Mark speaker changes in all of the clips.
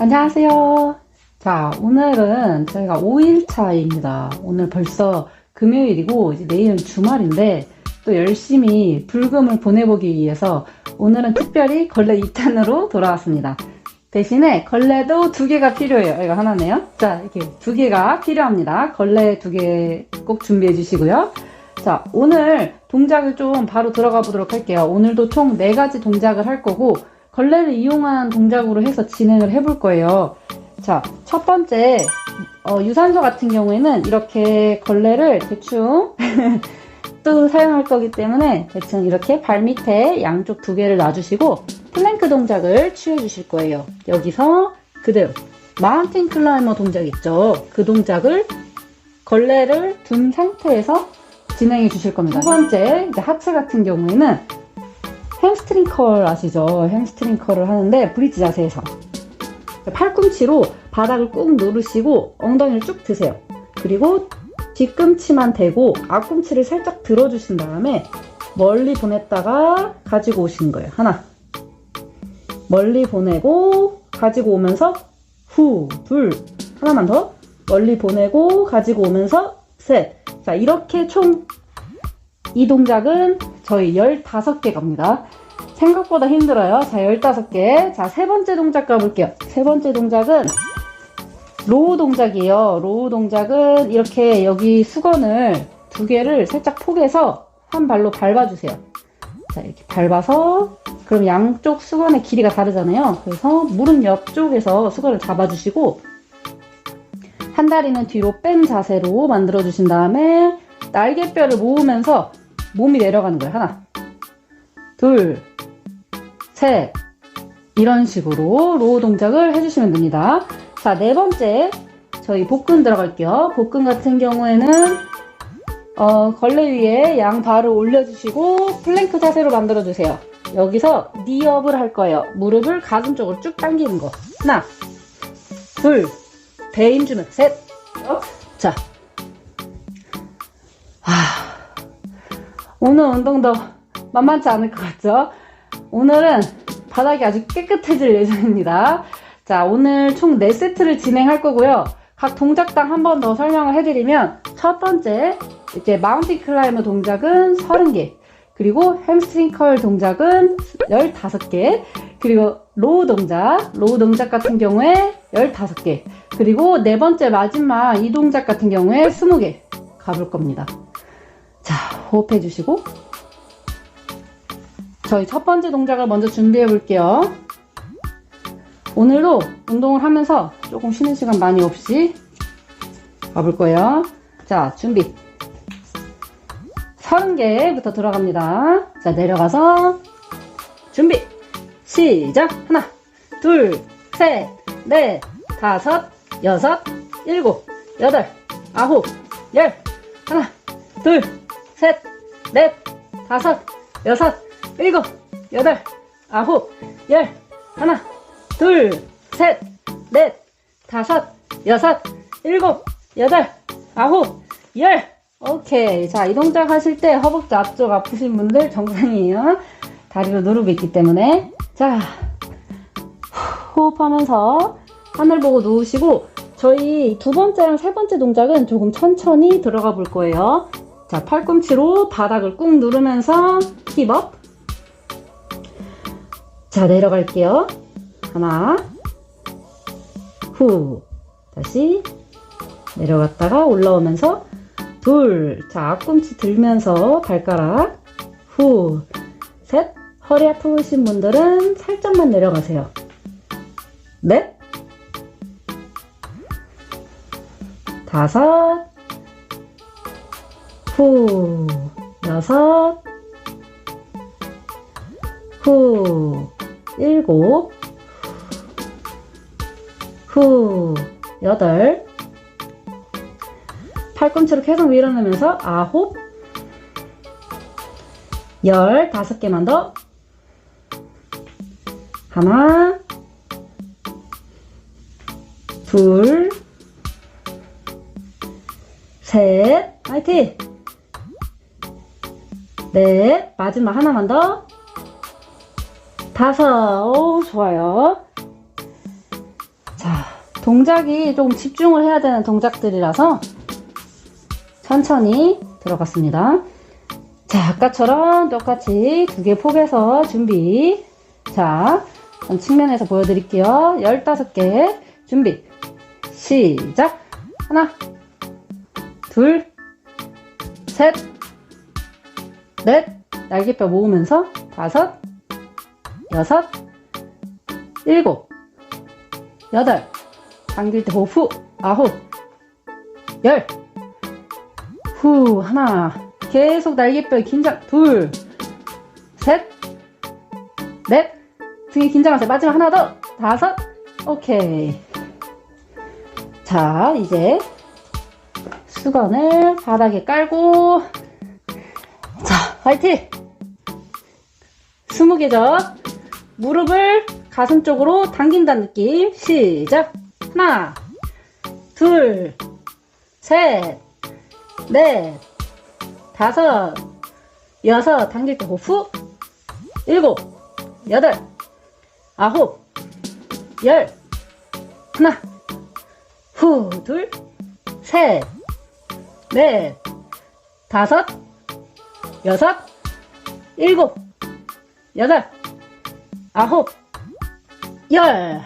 Speaker 1: 안녕하세요. 자, 오늘은 저희가 5일차입니다. 오늘 벌써 금요일이고, 이제 내일은 주말인데, 또 열심히 불금을 보내보기 위해서 오늘은 특별히 걸레 2탄으로 돌아왔습니다. 대신에 걸레도 두 개가 필요해요. 이거 하나네요. 자, 이렇게 두 개가 필요합니다. 걸레 두 개 꼭 준비해 주시고요. 자, 오늘 동작을 좀 바로 들어가 보도록 할게요. 오늘도 총 네 가지 동작을 할 거고, 걸레를 이용한 동작으로 해서 진행을 해볼 거예요. 자, 첫 번째, 어, 유산소 같은 경우에는 이렇게 걸레를 대충 또 사용할 거기 때문에 대충 이렇게 발 밑에 양쪽 두 개를 놔주시고 플랭크 동작을 취해 주실 거예요. 여기서 그대로 마운틴 클라이머 동작 있죠? 그 동작을 걸레를 둔 상태에서 진행해 주실 겁니다. 두 번째, 하체 같은 경우에는 햄스트링 컬 아시죠? 햄스트링 컬을 하는데 브릿지 자세에서 팔꿈치로 바닥을 꾹 누르시고 엉덩이를 쭉 드세요. 그리고 뒤꿈치만 대고 앞꿈치를 살짝 들어주신 다음에 멀리 보냈다가 가지고 오시는 거예요. 하나. 멀리 보내고 가지고 오면서 후, 둘. 하나만 더. 멀리 보내고 가지고 오면서 셋. 자, 이렇게 총 이 동작은 저희 15개 갑니다. 생각보다 힘들어요. 자, 15개. 자, 세 번째 동작 가볼게요. 세 번째 동작은 로우 동작이에요. 로우 동작은 이렇게 여기 수건을 두 개를 살짝 포개서 한 발로 밟아주세요. 자, 이렇게 밟아서 그럼 양쪽 수건의 길이가 다르잖아요. 그래서 무릎 옆쪽에서 수건을 잡아주시고 한 다리는 뒤로 뺀 자세로 만들어주신 다음에 날개뼈를 모으면서 몸이 내려가는 거예요. 하나, 둘, 셋. 이런 식으로 로우 동작을 해주시면 됩니다. 자, 네 번째. 저희 복근 들어갈게요. 복근 같은 경우에는, 어, 걸레 위에 양 발을 올려주시고, 플랭크 자세로 만들어주세요. 여기서 니업을 할 거예요. 무릎을 가슴 쪽으로 쭉 당기는 거. 하나, 둘, 배 힘 주면 셋. 자. 오늘 운동도 만만치 않을 것 같죠? 오늘은 바닥이 아주 깨끗해질 예정입니다. 자, 오늘 총 4세트를 진행할 거고요. 각 동작당 한 번 더 설명을 해드리면, 첫 번째, 이제 마운틴 클라이머 동작은 30개, 그리고 햄스트링 컬 동작은 15개, 그리고 로우 동작, 로우 동작 같은 경우에 15개, 그리고 네 번째 마지막 이 동작 같은 경우에 20개 가볼 겁니다. 자, 호흡해 주시고, 저희 첫 번째 동작을 먼저 준비해 볼게요. 오늘도 운동을 하면서 조금 쉬는 시간 많이 없이 가볼 거예요. 자, 준비. 30개부터 들어갑니다. 자, 내려가서 준비. 시작. 하나, 둘, 셋, 넷, 다섯, 여섯, 일곱, 여덟, 아홉, 열. 하나, 둘, 셋, 넷, 다섯, 여섯, 일곱, 여덟, 아홉, 열. 하나, 둘, 셋, 넷, 다섯, 여섯, 일곱, 여덟, 아홉, 열. 오케이. 자, 이 동작 하실 때 허벅지 앞쪽 아프신 분들 정상이에요. 다리로 누르고 있기 때문에. 자, 호흡하면서 하늘 보고 누우시고, 저희 두 번째랑 세 번째 동작은 조금 천천히 들어가 볼 거예요. 자, 팔꿈치로 바닥을 꾹 누르면서 힙업. 자, 내려갈게요. 하나, 후, 다시 내려갔다가 올라오면서 둘, 자, 앞꿈치 들면서 발가락, 후, 셋, 허리 아프신 분들은 살짝만 내려가세요. 넷, 다섯, 후, 여섯, 후, 일곱, 후, 여덟, 팔꿈치로 계속 밀어내면서 아홉, 열, 다섯 개만 더. 하나, 둘, 셋, 화이팅! 넷, 마지막 하나만 더. 다섯, 오, 좋아요. 자, 동작이 좀 집중을 해야 되는 동작들이라서 천천히 들어갔습니다. 자, 아까처럼 똑같이 두 개 포개서 준비. 자, 측면에서 보여드릴게요. 15개 준비. 시작. 하나, 둘, 셋, 넷, 날개뼈 모으면서 다섯, 여섯, 일곱, 여덟, 당길 때 호흡 후, 아홉, 열, 후, 하나, 계속 날개뼈 긴장, 둘, 셋, 넷, 등에 긴장하세요. 마지막 하나 더, 다섯, 오케이. 자, 이제 수건을 바닥에 깔고, 자, 화이팅! 20개죠? 무릎을 가슴 쪽으로 당긴다는 느낌. 시작! 하나, 둘, 셋, 넷, 다섯, 여섯, 당길 때 호흡, 일곱, 여덟, 아홉, 열, 하나, 후, 둘, 셋, 넷, 다섯, 여섯, 일곱, 여덟, 아홉, 열.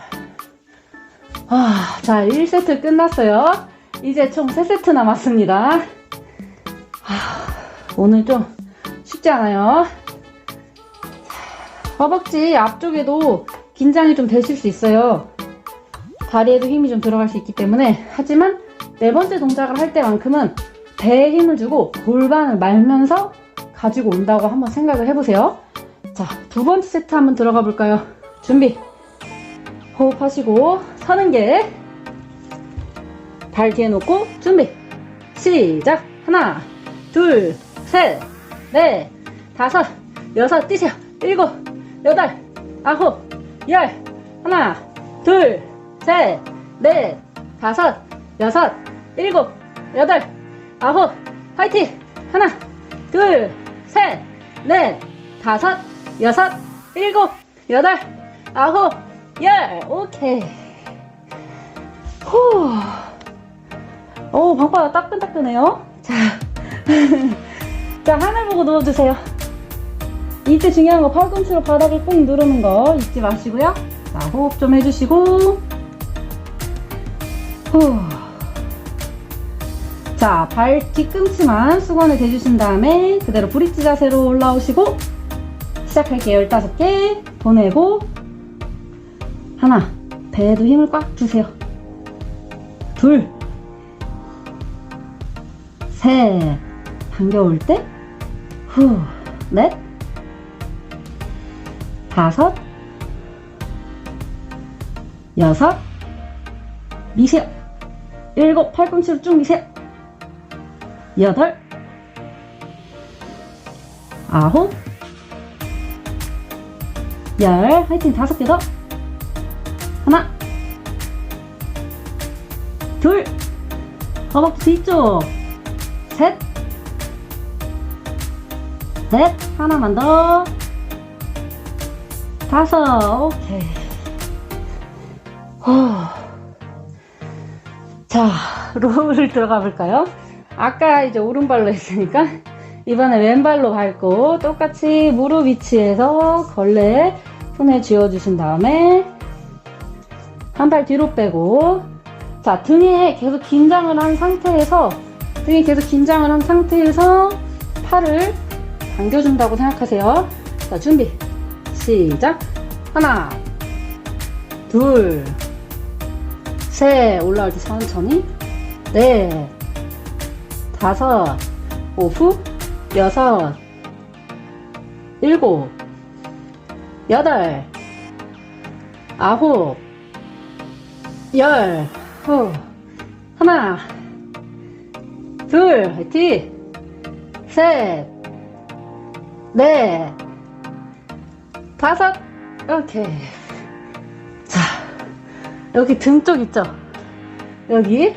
Speaker 1: 아, 자, 1세트 끝났어요. 이제 총 3세트 남았습니다. 아, 오늘 좀 쉽지 않아요. 허벅지 앞쪽에도 긴장이 좀 되실 수 있어요. 다리에도 힘이 좀 들어갈 수 있기 때문에. 하지만 네 번째 동작을 할 때만큼은 배에 힘을 주고 골반을 말면서 가지고 온다고 한번 생각을 해보세요. 자, 두 번째 세트 한번 들어가 볼까요? 준비. 호흡하시고 서는 게. 발 뒤에 놓고 준비. 시작. 하나, 둘, 셋, 넷, 다섯, 여섯, 뛰세요. 일곱, 여덟, 아홉, 열. 하나, 둘, 셋, 넷, 다섯, 여섯, 일곱, 여덟, 아홉, 화이팅! 하나, 둘, 셋, 넷, 다섯, 여섯, 일곱, 여덟, 아홉, 열. 오케이. 후. 오, 방바닥 따끈따끈해요. 자. 자, 하늘 보고 누워주세요. 이때 중요한 거 팔꿈치로 바닥을 꾹 누르는 거 잊지 마시고요. 자, 호흡 좀 해주시고. 후. 자, 발 뒤꿈치만 수건을 대주신 다음에 그대로 브릿지 자세로 올라오시고 시작할게요. 15개 보내고 하나, 배에도 힘을 꽉 주세요. 둘, 셋, 당겨올 때, 후, 넷, 다섯, 여섯, 미세요. 일곱, 팔꿈치로 쭉 미세요. 여덟, 아홉, 열, 화이팅 다섯 개 더. 하나, 둘, 허벅지 뒤쪽, 셋, 넷, 하나만 더, 다섯, 오케이. 후. 자, 롤을 들어가 볼까요? 아까 이제 오른발로 했으니까 이번에 왼발로 밟고 똑같이 무릎 위치에서 걸레 손에 쥐어주신 다음에 한 발 뒤로 빼고 자 등에 계속 긴장을 한 상태에서 등에 계속 긴장을 한 상태에서 팔을 당겨준다고 생각하세요. 자 준비. 시작. 하나 둘 셋. 올라올 때 천천히. 넷 다섯 오후 여섯 일곱 여덟 아홉 열. 후. 하나 둘 화이팅. 셋 넷 다섯. 오케이. 자 여기 등 쪽 있죠? 여기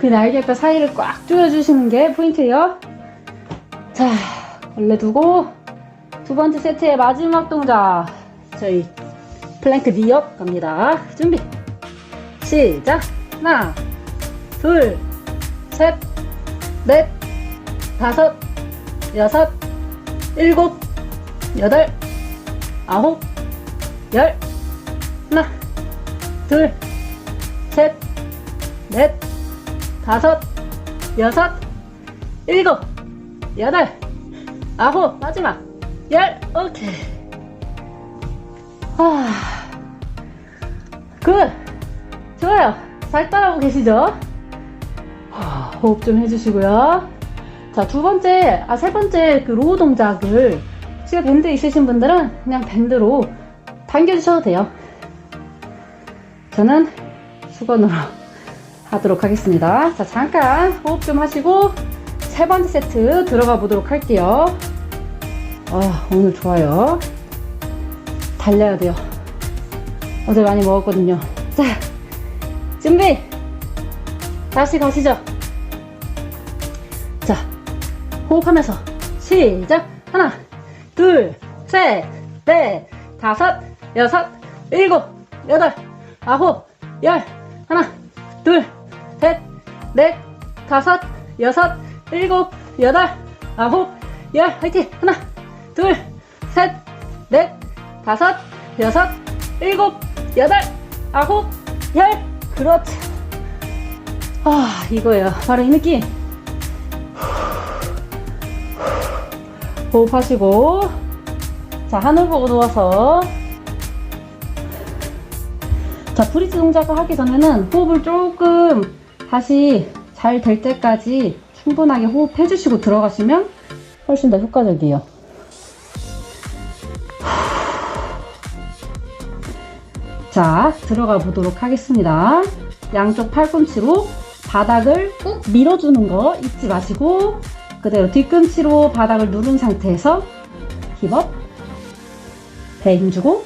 Speaker 1: 그 날개뼈 사이를 꽉 조여주시는 게 포인트예요 자 걸레 두고 두 번째 세트의 마지막 동작 저희 플랭크 니업 갑니다 준비 시작. 하나, 둘, 셋, 넷, 다섯, 여섯, 일곱, 여덟, 아홉, 열. 하나, 둘, 셋, 넷, 다섯, 여섯, 일곱, 여덟, 아홉, 마지막, 열, 오케이. 아, 굿. 좋아요. 잘 따라오고 계시죠? 하, 호흡 좀 해주시고요. 자, 두 번째, 아, 세 번째 그 로우 동작을 집에 밴드 있으신 분들은 그냥 밴드로 당겨주셔도 돼요. 저는 수건으로 하도록 하겠습니다. 자, 잠깐 호흡 좀 하시고 세 번째 세트 들어가 보도록 할게요. 아, 오늘 좋아요. 달려야 돼요. 어제 많이 먹었거든요. 자, 준비! 다시 가시죠. 자, 호흡하면서 시작! 하나, 둘, 셋, 넷, 다섯, 여섯, 일곱, 여덟, 아홉, 열. 하나, 둘, 셋, 넷, 다섯, 여섯, 일곱, 여덟, 아홉, 열. 화이팅! 하나, 둘, 셋, 넷, 다섯, 여섯, 일곱, 여덟, 아홉, 열. 그렇지. 아, 이거예요. 바로 이 느낌. 호흡하시고. 자, 하늘 보고 누워서. 자, 브릿지 동작을 하기 전에는 호흡을 조금 다시 잘 될 때까지 충분하게 호흡해 주시고 들어가시면 훨씬 더 효과적이에요. 자, 들어가 보도록 하겠습니다. 양쪽 팔꿈치로 바닥을 꾹 밀어주는 거 잊지 마시고 그대로 뒤꿈치로 바닥을 누른 상태에서 힙업 배 힘주고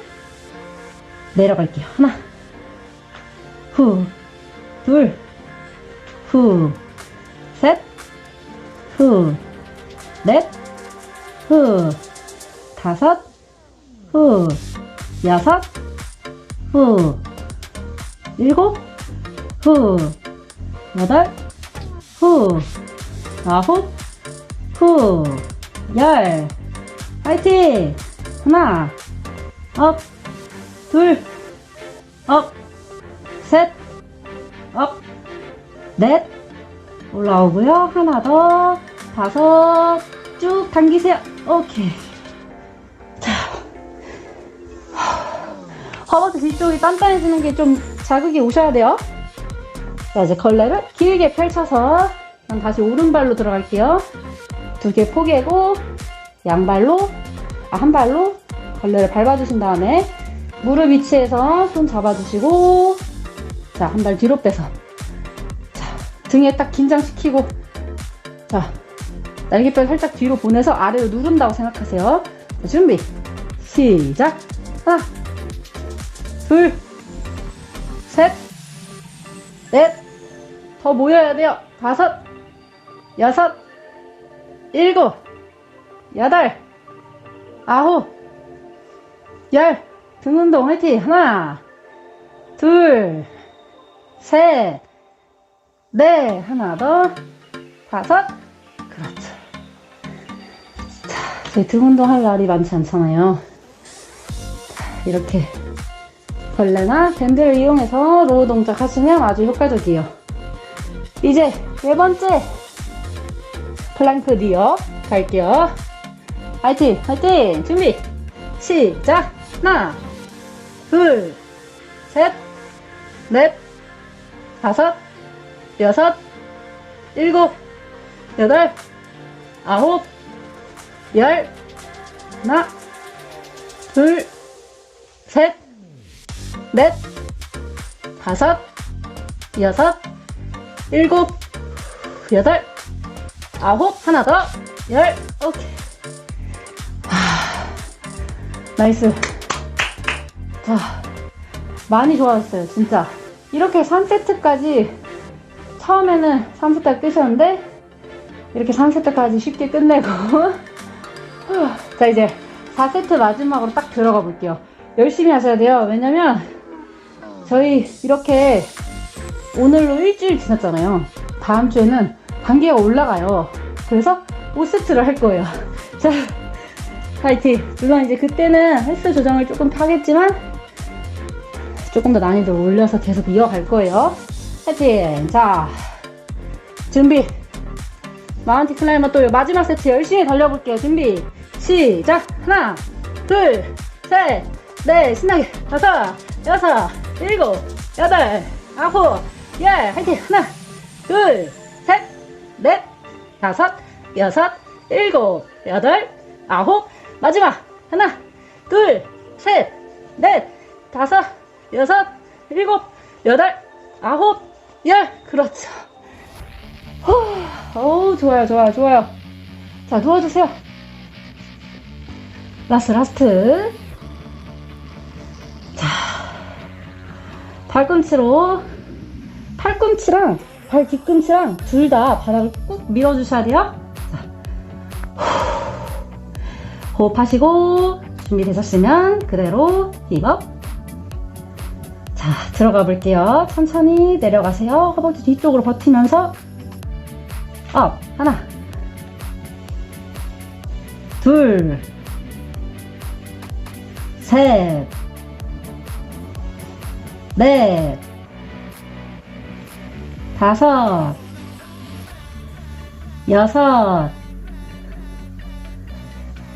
Speaker 1: 내려갈게요. 하나 후둘 후 셋 후 넷 후 다섯 후 여섯 후 일곱 후 여덟 후 아홉 후 열. 파이팅! 하나 업 둘 업 넷. 올라오고요. 하나 더. 다섯. 쭉 당기세요. 오케이. 허벅지 뒤쪽이 단단해지는 게 좀 자극이 오셔야 돼요. 자, 이제 걸레를 길게 펼쳐서 다시 오른발로 들어갈게요. 두 개 포개고 양발로, 아, 한 발로 걸레를 밟아주신 다음에 무릎 위치에서 손 잡아주시고 자, 한 발 뒤로 빼서. 자, 등에 딱 긴장시키고 자, 날개뼈 살짝 뒤로 보내서 아래로 누른다고 생각하세요. 자, 준비. 시작. 하나, 둘, 셋, 넷, 더 모여야 돼요. 다섯, 여섯, 일곱, 여덟, 아홉, 열. 등 운동 화이팅. 하나, 둘, 셋, 넷. 하나 더, 다섯. 그렇죠. 자, 저희 등 운동 할 날이 많지 않잖아요. 자, 이렇게 벌레나 밴드를 이용해서 로우 동작 하시면 아주 효과적이에요. 이제 네 번째 플랭크 니어 갈게요. 화이팅! 화이팅! 준비! 시작! 하나, 둘, 셋, 넷, 다섯, 여섯, 일곱, 여덟, 아홉, 열, 하나, 둘, 셋, 넷, 다섯, 여섯, 일곱, 여덟, 아홉, 하나 더, 열, 오케이. 하, 나이스. 자, 많이 좋아졌어요, 진짜. 이렇게 3세트까지, 처음에는 3세트 끝이었는데, 이렇게 3세트까지 쉽게 끝내고, 자, 이제 4세트 마지막으로 딱 들어가 볼게요. 열심히 하셔야 돼요. 왜냐면, 저희 이렇게 오늘로 일주일 지났잖아요. 다음 주에는 단계가 올라가요. 그래서 5세트를 할 거예요. 자, 파이팅! 물론 이제 그때는 횟수 조정을 조금 하겠지만, 조금 더 난이도를 올려서 계속 이어갈 거예요. 파이팅! 자, 준비! 마운티 클라이머 또 마지막 세트 열심히 달려볼게요. 준비! 시작! 하나, 둘, 셋, 넷, 신나게! 다섯, 여섯, 일곱, 여덟, 아홉, 열! 화이팅! 하나, 둘, 셋, 넷, 다섯, 여섯, 일곱, 여덟, 아홉, 마지막! 하나, 둘, 셋, 넷, 다섯, 여섯, 일곱, 여덟, 아홉, 열! 그렇죠. 후, 좋아요, 좋아요, 좋아요. 자, 누워주세요. 라스트, 라스트. 자, 발꿈치로, 팔꿈치랑 발 뒤꿈치랑 둘 다 바닥을 꾹 밀어주셔야 돼요. 자, 후, 호흡하시고, 준비되셨으면 그대로 힙업. 자, 들어가 볼게요. 천천히 내려가세요. 허벅지 뒤쪽으로 버티면서 업 하나 둘 셋, 넷, 다섯, 여섯,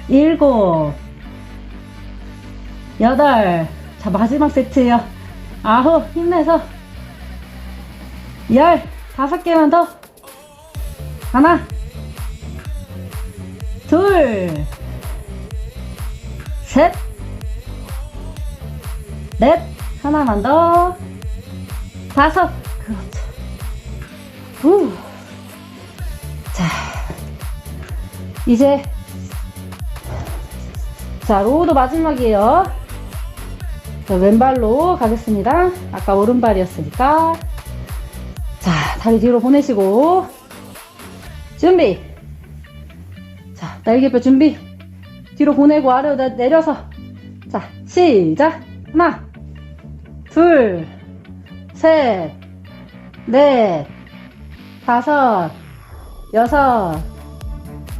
Speaker 1: 일곱, 여덟. 자, 마지막 세트예요. 아홉, 힘내서. 열, 다섯 개만 더. 하나, 둘, 셋, 넷, 하나만 더, 다섯, 그렇죠. 후. 자, 이제, 자, 로우도 마지막이에요. 자, 왼발로 가겠습니다. 아까 오른발이었으니까. 자, 다리 뒤로 보내시고, 준비! 자, 날개뼈 준비! 뒤로 보내고 아래로 내- 내려서. 자, 시작! 하나, 둘, 셋, 넷, 다섯, 여섯,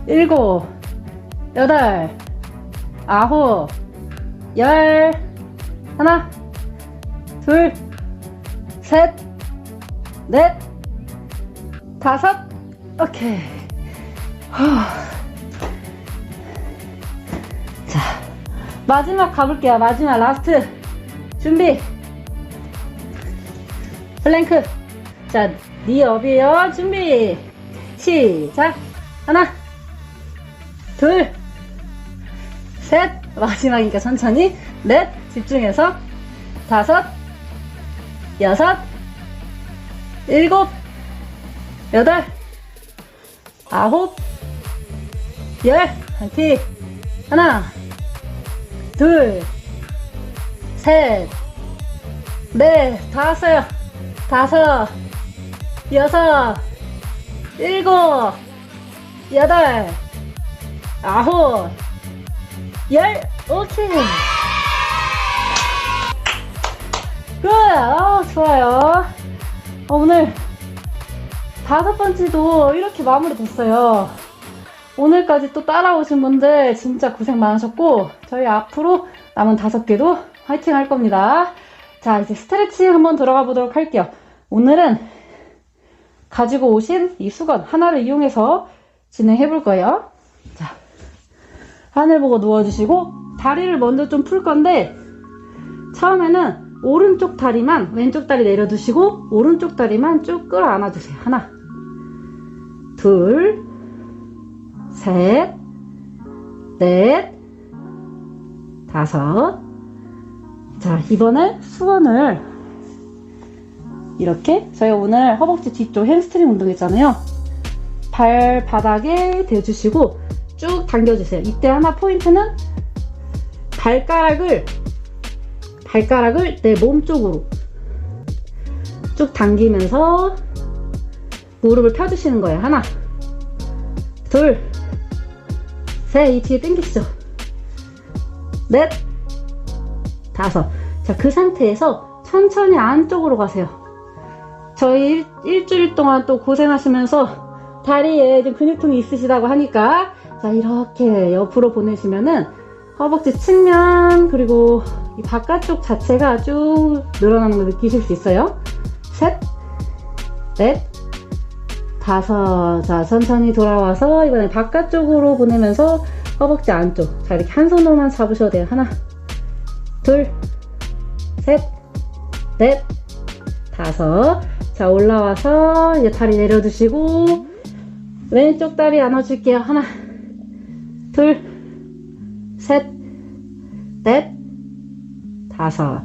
Speaker 1: 일곱, 여덟, 아홉, 열, 하나, 둘, 셋, 넷, 다섯, 오케이. 후. 자, 마지막 가볼게요. 마지막 라스트. 준비. 플랭크. 자, 니 업이에요. 준비. 시작. 하나, 둘, 셋. 마지막이니까 천천히. 넷. 집중해서. 다섯, 여섯, 일곱, 여덟, 아홉, 열. 파이팅. 하나, 둘, 셋, 넷, 다 왔어요. 다섯, 여섯, 일곱, 여덟, 아홉, 열. 오케이. 끝. 아, 좋아요. 어, 오늘 다섯 번째도 이렇게 마무리 됐어요. 오늘까지 또 따라오신 분들 진짜 고생 많으셨고 저희 앞으로 남은 다섯 개도 화이팅 할 겁니다. 자 이제 스트레칭 한번 들어가 보도록 할게요. 오늘은 가지고 오신 이 수건 하나를 이용해서 진행해 볼 거예요. 자 하늘 보고 누워주시고 다리를 먼저 좀 풀 건데 처음에는 오른쪽 다리만 왼쪽 다리 내려두시고 오른쪽 다리만 쭉 끌어안아 주세요. 하나 둘 셋, 넷, 다섯. 자, 이번에 수건을 이렇게 저희 오늘 허벅지 뒤쪽 햄스트링 운동했잖아요. 발 바닥에 대주시고 쭉 당겨주세요. 이때 하나 포인트는 발가락을 발가락을 내 몸 쪽으로 쭉 당기면서 무릎을 펴주시는 거예요. 하나, 둘, 셋, 이 뒤에 당기시죠. 넷, 다섯. 자, 그 상태에서 천천히 안쪽으로 가세요. 저희 일, 일주일 동안 또 고생하시면서 다리에 좀 근육통이 있으시다고 하니까 자 이렇게 옆으로 보내시면은 허벅지 측면 그리고 이 바깥쪽 자체가 쭉 늘어나는 걸 느끼실 수 있어요. 셋, 넷, 다섯. 자 천천히 돌아와서 이번에 바깥쪽으로 보내면서 허벅지 안쪽. 자 이렇게 한 손으로만 잡으셔도 돼요. 하나, 둘, 셋, 넷, 다섯. 자, 올라와서 이제 다리 내려두시고, 왼쪽 다리 안아줄게요. 하나, 둘, 셋, 넷, 다섯.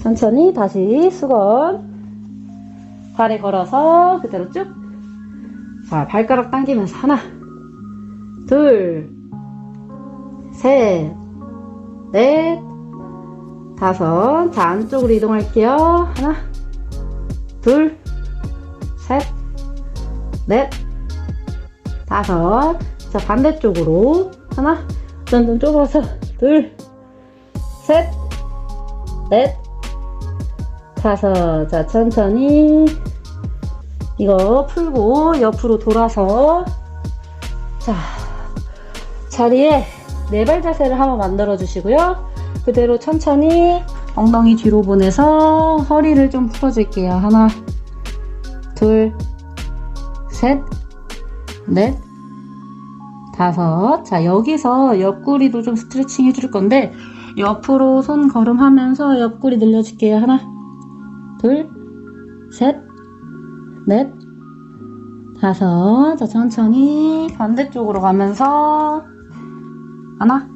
Speaker 1: 천천히 다시 수건. 다리 걸어서 그대로 쭉. 자, 발가락 당기면서 하나, 둘, 셋, 넷, 다섯. 자, 안쪽으로 이동할게요. 하나, 둘, 셋, 넷, 다섯. 자, 반대쪽으로. 하나, 점점 좁아서. 둘, 셋, 넷, 다섯. 자, 천천히. 이거 풀고 옆으로 돌아서. 자, 자리에 네 발 자세를 한번 만들어 주시고요. 그대로 천천히 엉덩이 뒤로 보내서 허리를 좀 풀어줄게요. 하나, 둘, 셋, 넷, 다섯. 자, 여기서 옆구리도 좀 스트레칭 해줄 건데, 옆으로 손 걸음하면서 옆구리 늘려줄게요. 하나, 둘, 셋, 넷, 다섯. 자, 천천히 반대쪽으로 가면서, 하나,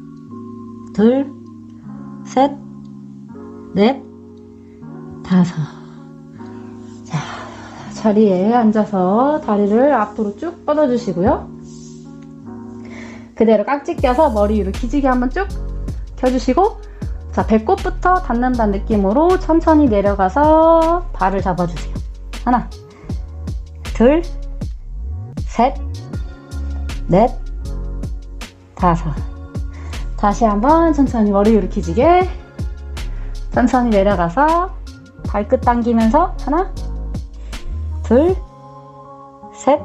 Speaker 1: 둘, 셋, 넷, 다섯. 자, 자리에 앉아서 다리를 앞으로 쭉 뻗어주시고요. 그대로 깍지 껴서 머리 위로 기지개 한번 쭉 켜주시고, 자, 배꼽부터 닿는다는 느낌으로 천천히 내려가서 발을 잡아주세요. 하나, 둘, 셋, 넷, 다섯. 다시 한번 천천히 머리 위로 기지개. 천천히 내려가서 발끝 당기면서 하나, 둘, 셋,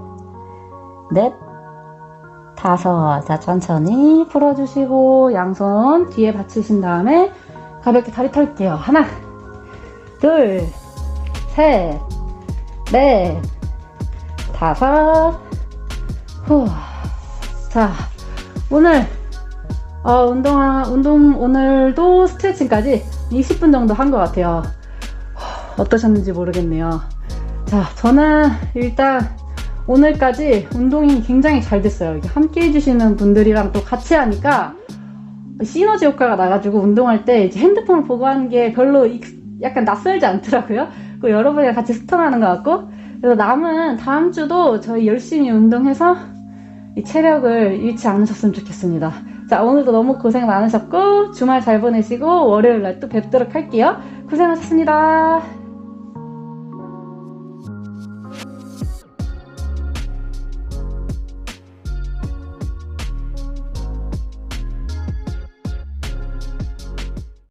Speaker 1: 넷, 다섯. 자, 천천히 풀어주시고 양손 뒤에 받치신 다음에 가볍게 다리 털게요. 하나, 둘, 셋, 넷, 다섯. 후. 자, 오늘 어, 운동, 운동, 오늘도 스트레칭까지 20분 정도 한 것 같아요. 어떠셨는지 모르겠네요. 자, 저는 일단 오늘까지 운동이 굉장히 잘 됐어요. 함께 해주시는 분들이랑 또 같이 하니까 시너지 효과가 나가지고 운동할 때 이제 핸드폰을 보고 하는 게 별로 익- 약간 낯설지 않더라고요. 그 여러분이랑 같이 스톤하는 것 같고. 그래서 남은 다음 주도 저희 열심히 운동해서 이 체력을 잃지 않으셨으면 좋겠습니다. 자, 오늘도 너무 고생 많으셨고, 주말 잘 보내시고, 월요일 날 또 뵙도록 할게요. 고생하셨습니다.